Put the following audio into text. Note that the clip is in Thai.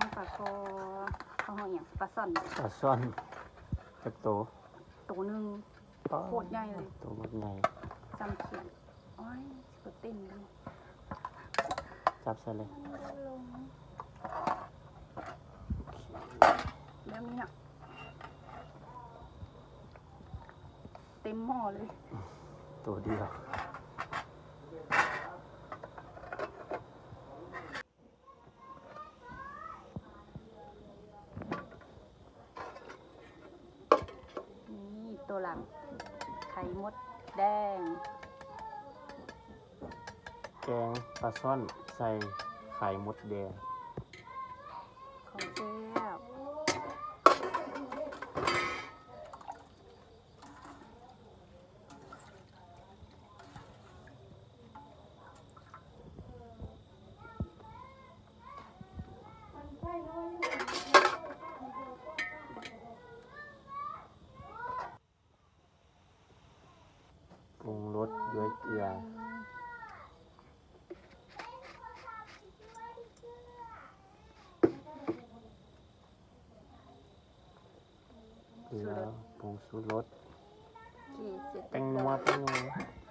อเขาห้องอย่างปลาซ่อนปลาซ่อนจักโตตัวหนึงโคตรใหญ่เลยตัวบักใหญ่จำเขียนโอ้ยสิบเต้นเลยจับใส่เลยลงแล้วนี่น่ะเต็มหม้อเลย ตัวเดียว นี่ ตัวหลัง ไข่มดแดง แกงปลาซ่อนใส่ไข่มดแดง ของแซ่บ ปรุงรสด้วย